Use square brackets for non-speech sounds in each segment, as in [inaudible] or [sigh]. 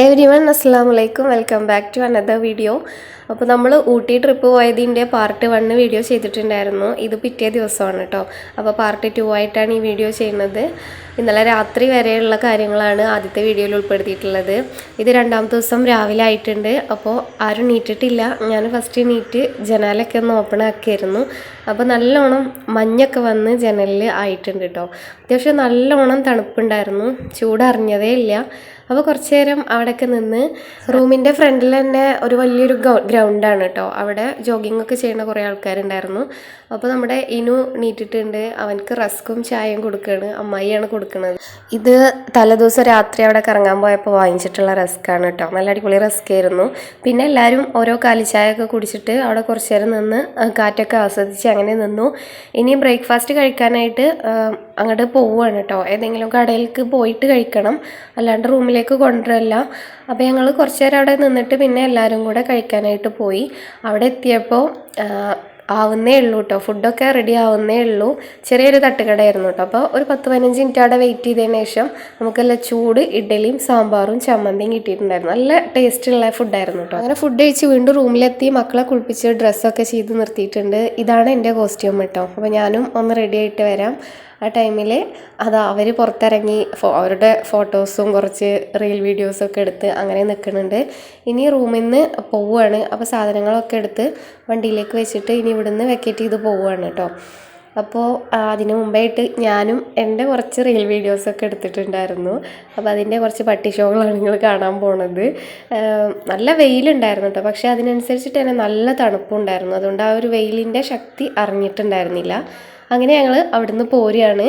Every one അസ്സാം വലൈക്കും welcome back to another video അപ്പോൾ നമ്മൾ ഊട്ടി ട്രിപ്പ് പോയതിന്റെ പാർട്ട് വണ്ണ് വീഡിയോ ചെയ്തിട്ടുണ്ടായിരുന്നു. ഇത് പിറ്റേ ദിവസമാണ് കേട്ടോ അപ്പോൾ പാർട്ട് ടു ആയിട്ടാണ് ഈ വീഡിയോ ചെയ്യുന്നത്. ഇന്നലെ രാത്രി വരെയുള്ള കാര്യങ്ങളാണ് ആദ്യത്തെ വീഡിയോയിൽ ഉൾപ്പെടുത്തിയിട്ടുള്ളത്. ഇത് രണ്ടാമത്തെ ദിവസം രാവിലെ ആയിട്ടുണ്ട്. അപ്പോൾ ആരും നീറ്റിട്ടില്ല ഞാൻ ഫസ്റ്റ് നീറ്റ് ജനലൊക്കെ ഒന്ന് ഓപ്പൺ ആക്കിയായിരുന്നു. അപ്പോൾ നല്ലോണം മഞ്ഞൊക്കെ വന്ന് ജനലിൽ ആയിട്ടുണ്ട് കേട്ടോ അത്യാവശ്യം നല്ലോണം തണുപ്പുണ്ടായിരുന്നു. ചൂടറിഞ്ഞതേ ഇല്ല. അപ്പോൾ കുറച്ച് നേരം അവിടെയൊക്കെ നിന്ന് റൂമിന്റെ ഫ്രണ്ടിൽ തന്നെ ഒരു വലിയൊരു ഗ്രൗണ്ടാണ് കേട്ടോ അവിടെ ജോഗിംഗ് ഒക്കെ ചെയ്യുന്ന കുറേ ആൾക്കാരുണ്ടായിരുന്നു. അപ്പോൾ നമ്മുടെ ഇനു നീട്ടിട്ടുണ്ട് അവനക്ക് റസ്ക്കും ചായയും കൊടുക്കുകയാണ് അമ്മായിയാണ് കൊടുക്കുന്നത്. ഇത് തലേദിവസം രാത്രി അവിടെ കറങ്ങാൻ പോയപ്പോൾ വാങ്ങിച്ചിട്ടുള്ള റസ്ക്കാണ് കേട്ടോ നല്ല അടിപൊളി റസ്ക് ആയിരുന്നു. പിന്നെ എല്ലാവരും ഓരോ കാലിച്ചായ ഒക്കെ കുടിച്ചിട്ട് അവിടെ കുറച്ച് നേരം നിന്ന് കാറ്റൊക്കെ ആസ്വദിച്ച് അങ്ങനെ നിന്നു. ഇനിയും ബ്രേക്ക്ഫാസ്റ്റ് കഴിക്കാനായിട്ട് അങ്ങോട്ട് പോവുകയാണ് കേട്ടോ ഏതെങ്കിലും കടയിലേക്ക് പോയിട്ട് കഴിക്കണം. അല്ലാണ്ട് റൂമിലേക്ക് കൊണ്ടുവരല്ല. അപ്പോൾ ഞങ്ങൾ കുറച്ച് നേരം അവിടെ നിന്നിട്ട് പിന്നെ എല്ലാവരും കൂടെ കഴിക്കാനായിട്ട് പോയി. അവിടെ എത്തിയപ്പോൾ ആവുന്നേ ഉള്ളൂ കേട്ടോ ഫുഡൊക്കെ റെഡി ആവുന്നേ ഉള്ളൂ. ചെറിയൊരു തട്ടുകടയായിരുന്നു കേട്ടോ അപ്പോൾ ഒരു പത്ത് പതിനഞ്ച് മിനിറ്റ് അവിടെ വെയിറ്റ് ചെയ്തതിന് ശേഷം നമുക്കെല്ലാം ചൂട് ഇഡ്ഡലിയും സാമ്പാറും ചമ്മന്തിയും കിട്ടിയിട്ടുണ്ടായിരുന്നു. നല്ല ടേസ്റ്റുള്ള ഫുഡായിരുന്നു കേട്ടോ അങ്ങനെ ഫുഡ് കഴിച്ച് വീണ്ടും റൂമിലെത്തി. മക്കളെ കുളിപ്പിച്ച് ഡ്രസ്സൊക്കെ ചെയ്ത് നിർത്തിയിട്ടുണ്ട്. ഇതാണ് എന്റെ കോസ്റ്റ്യൂം കേട്ടോ അപ്പോൾ ഞാനും ഒന്ന് റെഡി ആയിട്ട് വരാം. ആ ടൈമിൽ അത് അവർ പുറത്തിറങ്ങി അവരുടെ ഫോട്ടോസും കുറച്ച് റീൽ വീഡിയോസൊക്കെ എടുത്ത് അങ്ങനെ നിൽക്കുന്നുണ്ട് ഇനി റൂമിൽ നിന്ന് പോവുകയാണ് അപ്പോൾ സാധനങ്ങളൊക്കെ എടുത്ത് വണ്ടിയിലേക്ക് വെച്ചിട്ട് ഇനി ഇവിടുന്ന് വെക്കേറ്റ് ചെയ്ത് പോവുകയാണ് കേട്ടോ അപ്പോൾ അതിന് മുമ്പായിട്ട് ഞാനും എന്റെ കുറച്ച് റീൽ വീഡിയോസൊക്കെ എടുത്തിട്ടുണ്ടായിരുന്നു. അപ്പോൾ അതിന്റെ കുറച്ച് പട്ടി ഷോകളാണ് നിങ്ങൾ കാണാൻ പോണത്. നല്ല വെയിലുണ്ടായിരുന്നു കേട്ടോ പക്ഷേ അതിനനുസരിച്ചിട്ട് തന്നെ നല്ല തണുപ്പുണ്ടായിരുന്നു. അതുകൊണ്ട് ആ ഒരു വെയിലിന്റെ ശക്തി അറിഞ്ഞിട്ടുണ്ടായിരുന്നില്ല. അങ്ങനെ ഞങ്ങൾ അവിടുന്ന് പോരുകയാണ്.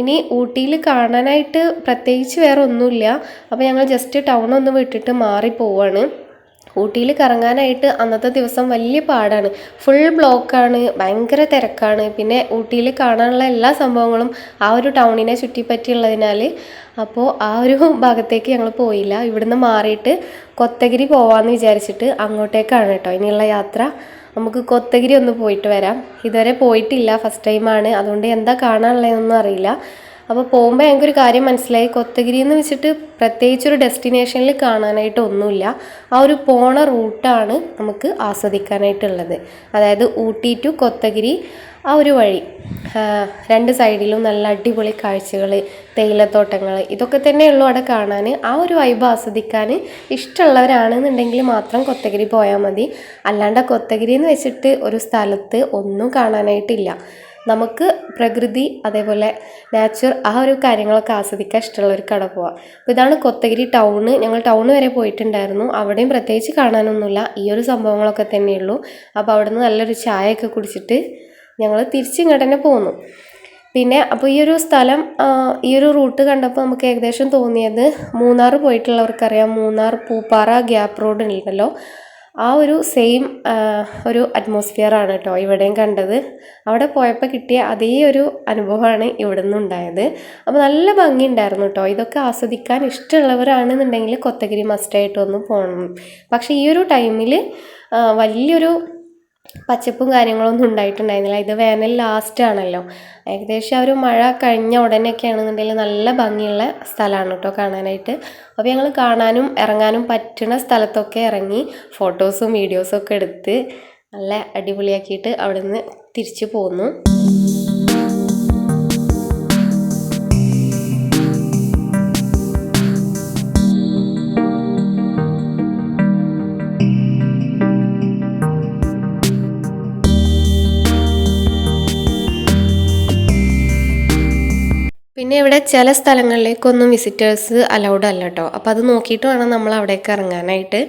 ഇനി ഊട്ടിയിൽ കാണാനായിട്ട് പ്രത്യേകിച്ച് വേറെ ഒന്നുമില്ല. അപ്പോൾ ഞങ്ങൾ ജസ്റ്റ് ടൗൺ ഒന്ന് വിട്ടിട്ട് മാറി പോവാണ്. ഊട്ടിയിൽ കറങ്ങാനായിട്ട് അന്നത്തെ ദിവസം വലിയ പാടാണ്. ഫുൾ ബ്ലോക്കാണ് ഭയങ്കര തിരക്കാണ്. പിന്നെ ഊട്ടിയിൽ കാണാനുള്ള എല്ലാ സംഭവങ്ങളും ആ ഒരു ടൗണിനെ ചുറ്റിപ്പറ്റിയുള്ളതിനാൽ അപ്പോൾ ആ ഒരു ഭാഗത്തേക്ക് ഞങ്ങൾ പോയില്ല. ഇവിടുന്ന് മാറിയിട്ട് കൊത്തഗിരി പോവാമെന്ന് വിചാരിച്ചിട്ട് അങ്ങോട്ടേക്കാണ് കേട്ടോ ഇനിയുള്ള യാത്ര. നമുക്ക് കൊത്തഗിരി ഒന്ന് പോയിട്ട് വരാം. ഇതുവരെ പോയിട്ടില്ല ഫസ്റ്റ് ടൈമാണ് അതുകൊണ്ട് എന്താ കാണാനുള്ളതെന്നൊന്നും അറിയില്ല. അപ്പോൾ പോകുമ്പോൾ ഞങ്ങൾക്കൊരു കാര്യം മനസ്സിലായി. കൊത്തഗിരി എന്ന് വെച്ചിട്ട് പ്രത്യേകിച്ച് പ്രത്യേകിച്ചൊരു ഡെസ്റ്റിനേഷനിൽ കാണാനായിട്ട് ഒന്നുമില്ല. ആ ഒരു പോണ റൂട്ടാണ് നമുക്ക് ആസ്വദിക്കാനായിട്ടുള്ളത്. അതായത് ഊട്ടി ടു കൊത്തഗിരി ആ ഒരു വഴി. രണ്ട് സൈഡിലും നല്ല അടിപൊളി കാഴ്ചകൾ തേയിലത്തോട്ടങ്ങൾ ഇതൊക്കെ തന്നെയുള്ളൂ അവിടെ കാണാൻ ആ ഒരു വൈബ് ആസ്വദിക്കാൻ ഇഷ്ടമുള്ളവരാണെന്നുണ്ടെങ്കിൽ മാത്രം കൊത്തഗിരി പോയാൽ മതി. അല്ലാണ്ട് കൊത്തഗിരി എന്ന് വെച്ചിട്ട് ഒരു സ്ഥലത്ത് ഒന്നും കാണാനായിട്ടില്ല. നമുക്ക് പ്രകൃതി അതേപോലെ നാച്ചുർ ആ ഒരു കാര്യങ്ങളൊക്കെ ആസ്വദിക്കാൻ ഇഷ്ടമുള്ള ഒരു കട പോവാം. അപ്പോൾ ഇതാണ് കൊത്തഗിരി ടൗണ് ഞങ്ങൾ ടൗൺ വരെ പോയിട്ടുണ്ടായിരുന്നു. അവിടെയും പ്രത്യേകിച്ച് കാണാനൊന്നുമില്ല. ഈ ഒരു സംഭവങ്ങളൊക്കെ തന്നെയുള്ളൂ. അപ്പോൾ അവിടുന്ന് നല്ലൊരു ചായയൊക്കെ കുടിച്ചിട്ട് ഞങ്ങൾ തിരിച്ചിങ്ങോട്ട് തന്നെ പോന്നു. പിന്നെ അപ്പോൾ ഈ ഒരു സ്ഥലം ഈ ഒരു റൂട്ട് കണ്ടപ്പോൾ നമുക്ക് ഏകദേശം തോന്നിയത് മൂന്നാർ പോയിട്ടുള്ളവർക്കറിയാം. മൂന്നാർ പൂപ്പാറ ഗ്യാപ്പ് റോഡ് ഉണ്ടല്ലോ. ആ ഒരു സെയിം ഒരു അറ്റ്മോസ്ഫിയർ ആണ് കേട്ടോ ഇവിടെയും കണ്ടത്. അവിടെ പോയപ്പോൾ കിട്ടിയ അതേ ഒരു അനുഭവമാണ് ഇവിടെ നിന്നുണ്ടായത് അപ്പോൾ നല്ല ഭംഗി ഉണ്ടായിരുന്നു കേട്ടോ ഇതൊക്കെ ആസ്വദിക്കാൻ ഇഷ്ടമുള്ളവരാണെന്നുണ്ടെങ്കിൽ കൊത്തഗിരി മസ്റ്റായിട്ടൊന്ന് പോകണം പക്ഷേ ഈ ഒരു ടൈമിൽ വലിയൊരു പച്ചപ്പും കാര്യങ്ങളൊന്നും ഉണ്ടായിട്ടുണ്ടായിരുന്നില്ല. ഇത് വേനൽ ലാസ്റ്റ് ആണല്ലോ. ഏകദേശം ആ ഒരു മഴ കഴിഞ്ഞ ഉടനെയൊക്കെ ആണെന്നുണ്ടെങ്കിൽ നല്ല ഭംഗിയുള്ള സ്ഥലമാണ് കേട്ടോ കാണാനായിട്ട്. അപ്പോൾ ഞങ്ങൾ കാണാനും ഇറങ്ങാനും പറ്റുന്ന സ്ഥലത്തൊക്കെ ഇറങ്ങി ഫോട്ടോസും വീഡിയോസും ഒക്കെ എടുത്ത് നല്ല അടിപൊളിയാക്കിയിട്ട് അവിടെ നിന്ന് തിരിച്ചു പോന്നു. പിന്നെ ഇവിടെ ചില സ്ഥലങ്ങളിലേക്കൊന്നും വിസിറ്റേഴ്സ് അലൗഡ് അല്ല കേട്ടോ അപ്പോൾ അത് നോക്കിയിട്ട് വേണം നമ്മൾ അവിടേക്ക് ഇറങ്ങാനായിട്ട്.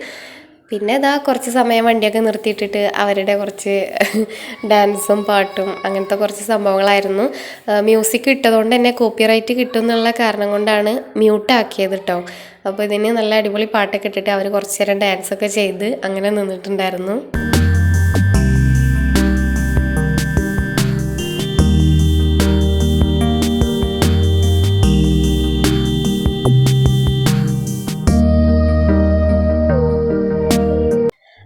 പിന്നെ ഇതാ കുറച്ച് സമയം വണ്ടിയൊക്കെ നിർത്തിയിട്ടിട്ട് അവരുടെ കുറച്ച് [laughs] ഡാൻസും പാട്ടും അങ്ങനത്തെ കുറച്ച് സംഭവങ്ങളായിരുന്നു. മ്യൂസിക് ഇട്ടതുകൊണ്ട് തന്നെ കോപ്പിറൈറ്റ് കിട്ടും എന്നുള്ള കാരണം കൊണ്ടാണ് മ്യൂട്ടാക്കിയത് കേട്ടോ അപ്പോൾ ഇതിന് നല്ല അടിപൊളി പാട്ടൊക്കെ ഇട്ടിട്ട് അവർ കുറച്ച് നേരം ഡാൻസൊക്കെ ചെയ്ത് അങ്ങനെ നിന്നിട്ടുണ്ടായിരുന്നു.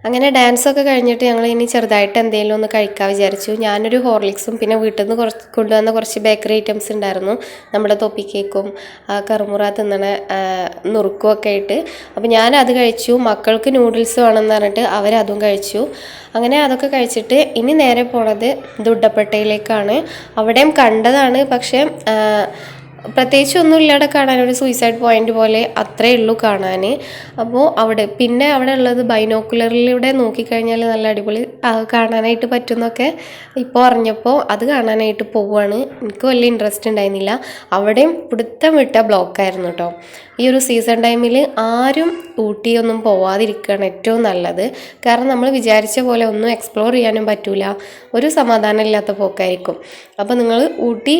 അങ്ങനെ ഡാൻസ് ഒക്കെ കഴിഞ്ഞിട്ട് ഞങ്ങൾ ഇനി ചെറുതായിട്ട് എന്തെങ്കിലും ഒന്ന് കഴിക്കാൻ വിചാരിച്ചു. ഞാനൊരു ഹോർലിക്സും പിന്നെ വീട്ടിൽ നിന്ന് കുറച്ച് കൊണ്ടുവന്ന കുറച്ച് ബേക്കറി ഐറ്റംസ് ഉണ്ടായിരുന്നു. നമ്മുടെ തൊപ്പി കേക്കും കറുമുറ തിന്നണ ആ, നുറുക്കും ഒക്കെ ആയിട്ട്. അപ്പോൾ ഞാൻ അത് കഴിച്ചു. മക്കൾക്ക് നൂഡിൽസ് വേണമെന്ന് പറഞ്ഞിട്ട് അവരതും കഴിച്ചു. അങ്ങനെ അതൊക്കെ കഴിച്ചിട്ട് ഇനി നേരെ പോണത് ദുഡപ്പട്ടയിലേക്കാണ്. അവിടെയും കണ്ടതാണ്. പക്ഷേ പ്രത്യേകിച്ച് ഒന്നും ഇല്ലാതെ കാണാൻ ഒരു സൂയിസൈഡ് പോയിന്റ് പോലെ അത്രേ ഉള്ളൂ കാണാൻ അപ്പോൾ അവിടെ പിന്നെ അവിടെ ഉള്ളത് ബൈനോക്കുലറിലൂടെ നോക്കിക്കഴിഞ്ഞാൽ നല്ല അടിപൊളി കാണാനായിട്ട് പറ്റുന്നൊക്കെ ഇപ്പോൾ അറിഞ്ഞപ്പോൾ അത് കാണാനായിട്ട് പോവുകയാണ് എനിക്ക് വലിയ ഇൻട്രസ്റ്റ് ഉണ്ടായിരുന്നില്ല. അവിടെയും പിടുത്തം വിട്ട ബ്ലോക്കായിരുന്നു കേട്ടോ ഈ ഒരു സീസൺ ടൈമിൽ ആരും ഊട്ടിയൊന്നും പോവാതിരിക്കുകയാണ് ഏറ്റവും നല്ലത്. കാരണം നമ്മൾ വിചാരിച്ച പോലെ ഒന്നും എക്സ്പ്ലോർ ചെയ്യാനും പറ്റൂല. ഒരു സമാധാനം ഇല്ലാത്ത പോക്കായിരിക്കും. അപ്പോൾ നിങ്ങൾ ഊട്ടി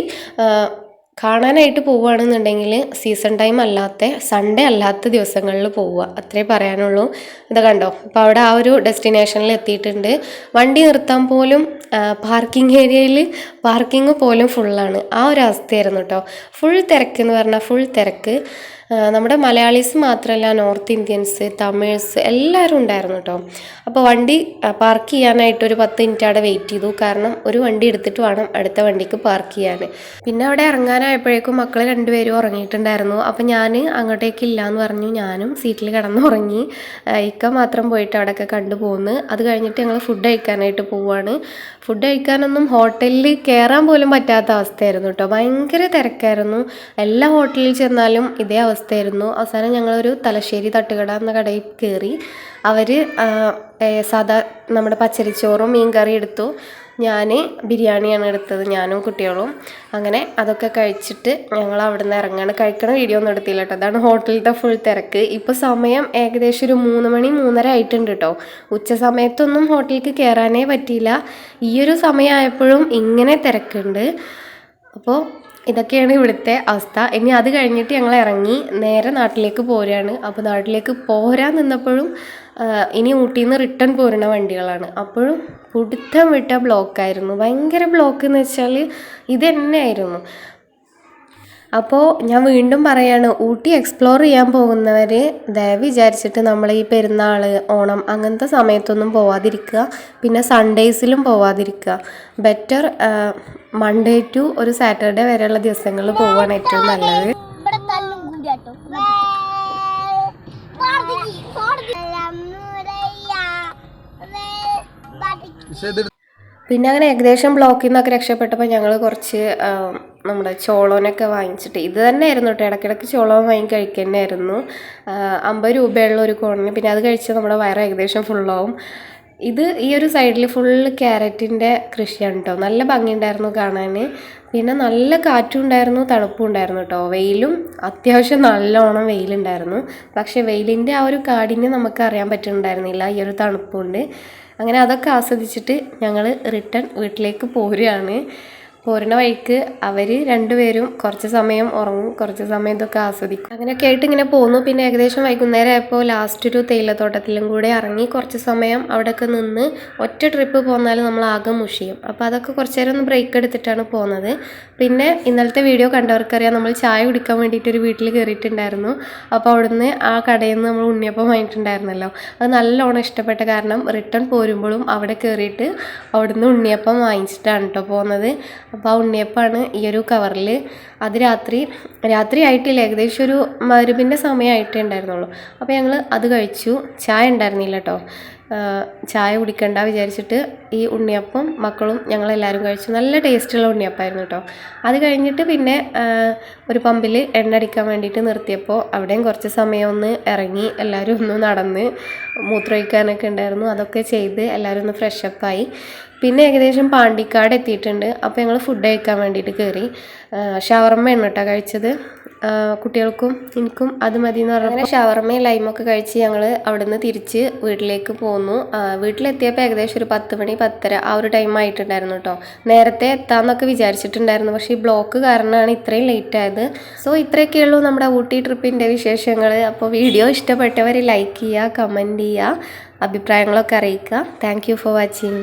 കാണാനായിട്ട് പോവുകയാണെന്നുണ്ടെങ്കിൽ സീസൺ ടൈം അല്ലാത്ത സൺഡേ അല്ലാത്ത ദിവസങ്ങളിൽ പോവുക. അത്രേ പറയാനുള്ളൂ. ഇത് കണ്ടോ? അപ്പോൾ അവിടെ ആ ഒരു ഡെസ്റ്റിനേഷനിൽ എത്തിയിട്ടുണ്ട്. വണ്ടി നിർത്താൻ പോലും പാർക്കിംഗ് ഏരിയയിൽ പാർക്കിംഗ് പോലും ഫുള്ളാണ് ആ ഒരു അവസ്ഥയായിരുന്നു കേട്ടോ ഫുൾ തിരക്ക് എന്ന് പറഞ്ഞാൽ ഫുൾ തിരക്ക്. നമ്മുടെ മലയാളീസ് മാത്രമല്ല നോർത്ത് ഇന്ത്യൻസ് തമിഴ്സ് എല്ലാവരും ഉണ്ടായിരുന്നു കേട്ടോ അപ്പോൾ വണ്ടി പാർക്ക് ചെയ്യാനായിട്ട് ഒരു പത്ത് മിനിറ്റ് അവിടെ വെയിറ്റ് ചെയ്തു. കാരണം ഒരു വണ്ടി എടുത്തിട്ട് വേണം അടുത്ത വണ്ടിക്ക് പാർക്ക് ചെയ്യാൻ. പിന്നെ അവിടെ ഇറങ്ങാനായപ്പോഴേക്കും മക്കൾ രണ്ടുപേരും ഉറങ്ങിയിട്ടുണ്ടായിരുന്നു. അപ്പോൾ ഞാൻ അങ്ങോട്ടേക്ക് ഇല്ല എന്ന് പറഞ്ഞു. ഞാനും സീറ്റിൽ കിടന്നുറങ്ങി. ഇക്ക മാത്രം പോയിട്ട് അവിടെയൊക്കെ കണ്ടു പോകുന്നു അത് കഴിഞ്ഞിട്ട് ഞങ്ങൾ ഫുഡ് കഴിക്കാനായിട്ട് പോവുകയാണ് ഫുഡ് കഴിക്കാനൊന്നും ഹോട്ടലിൽ കയറാൻ പോലും പറ്റാത്ത അവസ്ഥയായിരുന്നു കേട്ടോ ഭയങ്കര തിരക്കായിരുന്നു. എല്ലാ ഹോട്ടലിൽ ചെന്നാലും ഇതേ അവസ്ഥയായിരുന്നു അവസാനം ഞങ്ങളൊരു തലശ്ശേരി തട്ടുകട എന്ന കടയിൽ കയറി അവർ സാധാ നമ്മുടെ പച്ചരിച്ചോറും മീൻ കറി എടുത്തു. ഞാൻ ബിരിയാണിയാണ് എടുത്തത് ഞാനും കുട്ടികളും. അങ്ങനെ അതൊക്കെ കഴിച്ചിട്ട് ഞങ്ങൾ അവിടെ നിന്ന് ഇറങ്ങാണ്. കഴിക്കണ വീഡിയോ ഒന്നും എടുത്തില്ല കേട്ടോ. അതാണ് ഹോട്ടലിലത്തെ ഫുൾ തിരക്ക്. ഇപ്പോൾ സമയം ഏകദേശം ഒരു മൂന്ന് മണി മൂന്നര ആയിട്ടുണ്ട് കേട്ടോ. ഉച്ച സമയത്തൊന്നും ഹോട്ടലിലേക്ക് കയറാനേ പറ്റിയില്ല. ഈയൊരു സമയമായപ്പോഴും ഇങ്ങനെ തിരക്കുണ്ട്. അപ്പോൾ ഇതൊക്കെയാണ് ഇവിടുത്തെ അവസ്ഥ. ഇനി അത് കഴിഞ്ഞിട്ട് ഞങ്ങൾ ഇറങ്ങി നേരെ നാട്ടിലേക്ക് പോരുകയാണ്. അപ്പോൾ നാട്ടിലേക്ക് പോരാൻ നിന്നപ്പോഴും ഇനി ഊട്ടിയിൽ നിന്ന് റിട്ടേൺ പോരുന്ന വണ്ടികളാണ്. അപ്പോഴും പിടുത്തം വിട്ട ബ്ലോക്കായിരുന്നു ഭയങ്കര ബ്ലോക്ക് എന്ന് വെച്ചാൽ ഇത് തന്നെയായിരുന്നു. അപ്പോൾ ഞാൻ വീണ്ടും പറയാണ് ഊട്ടി എക്സ്പ്ലോർ ചെയ്യാൻ പോകുന്നവർ ദയവ് വിചാരിച്ചിട്ട് നമ്മൾ ഈ പെരുന്നാൾ ഓണം അങ്ങനത്തെ സമയത്തൊന്നും പോവാതിരിക്കുക. പിന്നെ സൺഡേയ്സിലും പോവാതിരിക്കുക. ബെറ്റർ മൺഡേ ടു ഒരു സാറ്റർഡേ വരെയുള്ള ദിവസങ്ങളിൽ പോവാണ് ഏറ്റവും നല്ലത്. പക്ഷേ പിന്നെ അങ്ങനെ ഏകദേശം ബ്ലോക്കിൽ നിന്നൊക്കെ രക്ഷപ്പെട്ടപ്പോൾ ഞങ്ങൾ കുറച്ച് നമ്മുടെ ചോളോനൊക്കെ വാങ്ങിച്ചിട്ട് ഇത് തന്നെയായിരുന്നു കേട്ടോ ഇടയ്ക്കിടയ്ക്ക് ചോളോൻ വാങ്ങി കഴിക്കുന്നതായിരുന്നു അമ്പത് രൂപയുള്ള ഒരു കോണിന്. പിന്നെ അത് കഴിച്ച് നമ്മുടെ വയറ് ഏകദേശം ഫുള്ളാവും ഇത് ഈ ഒരു സൈഡിൽ ഫുള്ള് ക്യാരറ്റിന്റെ കൃഷിയാണ് കേട്ടോ നല്ല ഭംഗിയുണ്ടായിരുന്നു കാണാൻ പിന്നെ നല്ല കാറ്റും ഉണ്ടായിരുന്നു തണുപ്പും ഉണ്ടായിരുന്നു കേട്ടോ വെയിലും അത്യാവശ്യം നല്ലോണം വെയിലുണ്ടായിരുന്നു. പക്ഷേ വെയിലിന്റെ ആ ഒരു കാടിനെ നമുക്ക് അറിയാൻ പറ്റുന്നുണ്ടായിരുന്നില്ല. ഈ ഒരു തണുപ്പുണ്ട് അങ്ങനെ അതൊക്കെ ആസ്വദിച്ചിട്ട് ഞങ്ങൾ റിട്ടേൺ വീട്ടിലേക്ക് പോരുകയാണ്. പോരുന്ന വഴിക്ക് അവർ രണ്ടുപേരും കുറച്ച് സമയം ഉറങ്ങും കുറച്ച് സമയം ഇതൊക്കെ ആസ്വദിക്കും. അങ്ങനെയൊക്കെ ആയിട്ട് ഇങ്ങനെ പോന്നു. പിന്നെ ഏകദേശം വൈകുന്നേരം ആയപ്പോൾ ലാസ്റ്റ് ഒരു തേയിലത്തോട്ടത്തിലും കൂടെ ഇറങ്ങി കുറച്ച് സമയം അവിടെയൊക്കെ നിന്ന് ഒറ്റ ട്രിപ്പ് പോന്നാൽ നമ്മൾ ആകെ മുഷിയും. അപ്പോൾ അതൊക്കെ കുറച്ച് നേരം ഒന്ന് ബ്രേക്ക് എടുത്തിട്ടാണ് പോകുന്നത് പിന്നെ ഇന്നലത്തെ വീഡിയോ കണ്ടവർക്കറിയാം നമ്മൾ ചായ കുടിക്കാൻ വേണ്ടിയിട്ട് ഒരു വീട്ടിൽ കയറിയിട്ടുണ്ടായിരുന്നു അപ്പോൾ അവിടുന്ന് ആ കടയിൽ നിന്ന് നമ്മൾ ഉണ്ണിയപ്പം വാങ്ങിയിട്ടുണ്ടായിരുന്നല്ലോ. അത് നല്ലോണം ഇഷ്ടപ്പെട്ട കാരണം റിട്ടേൺ പോരുമ്പോഴും അവിടെ കയറിയിട്ട് അവിടുന്ന് ഉണ്ണിയപ്പം വാങ്ങിച്ചിട്ടാണ് കേട്ടോ പോകുന്നത് അപ്പോൾ ആ ഉണ്ണിയപ്പമാണ് ഈ ഒരു കവറിൽ അത് രാത്രി രാത്രി ആയിട്ടില്ല ഏകദേശം ഒരു മരുവിന്റെ സമയമായിട്ടേ ഉണ്ടായിരുന്നുള്ളൂ. അപ്പോൾ ഞങ്ങൾ അത് കഴിച്ചു. ചായ ഉണ്ടായിരുന്നില്ല കേട്ടോ ചായ കുടിക്കണ്ട വിചാരിച്ചിട്ട് ഈ ഉണ്ണിയപ്പം മക്കളും ഞങ്ങളെല്ലാവരും കഴിച്ചു. നല്ല ടേസ്റ്റുള്ള ഉണ്ണിയപ്പമായിരുന്നു കേട്ടോ അത് കഴിഞ്ഞിട്ട് പിന്നെ ഒരു പമ്പിൽ എണ്ണ അടിക്കാൻ വേണ്ടിയിട്ട് നിർത്തിയപ്പോൾ അവിടെയും കുറച്ച് സമയം ഒന്ന് ഇറങ്ങി എല്ലാവരും ഒന്ന് നടന്ന് മൂത്രമൊഴിക്കാനൊക്കെ ഉണ്ടായിരുന്നു. അതൊക്കെ ചെയ്ത് എല്ലാവരും ഒന്ന് ഫ്രഷപ്പായി പിന്നെ ഏകദേശം പാണ്ടിക്കാട് എത്തിയിട്ടുണ്ട്. അപ്പോൾ ഞങ്ങൾ ഫുഡ് കഴിക്കാൻ വേണ്ടിയിട്ട് കയറി ഷവർമ്മ കേട്ടോ കഴിച്ചത്. കുട്ടികൾക്കും എനിക്കും അത് മതി എന്ന് പറഞ്ഞപ്പോൾ ഷവർമ്മയും ലൈമൊക്കെ കഴിച്ച് ഞങ്ങൾ അവിടുന്ന് തിരിച്ച് വീട്ടിലേക്ക് പോന്നു. വീട്ടിലെത്തിയപ്പോൾ ഏകദേശം ഒരു പത്ത് മണി പത്തര ആ ഒരു ടൈം ആയിട്ടുണ്ടായിരുന്നു കേട്ടോ നേരത്തെ എത്താമെന്നൊക്കെ വിചാരിച്ചിട്ടുണ്ടായിരുന്നു. പക്ഷേ ഈ ബ്ലോക്ക് കാരണമാണ് ഇത്രയും ലേറ്റ് ആയത്. സോ ഇത്രയൊക്കെയുള്ളൂ നമ്മുടെ ഊട്ടി ട്രിപ്പിന്റെ വിശേഷങ്ങൾ അപ്പോൾ വീഡിയോ ഇഷ്ടപ്പെട്ടവർ ലൈക്ക് ചെയ്യുക കമന്റ് ചെയ്യുക അഭിപ്രായങ്ങളൊക്കെ അറിയിക്കുക. Thank for watching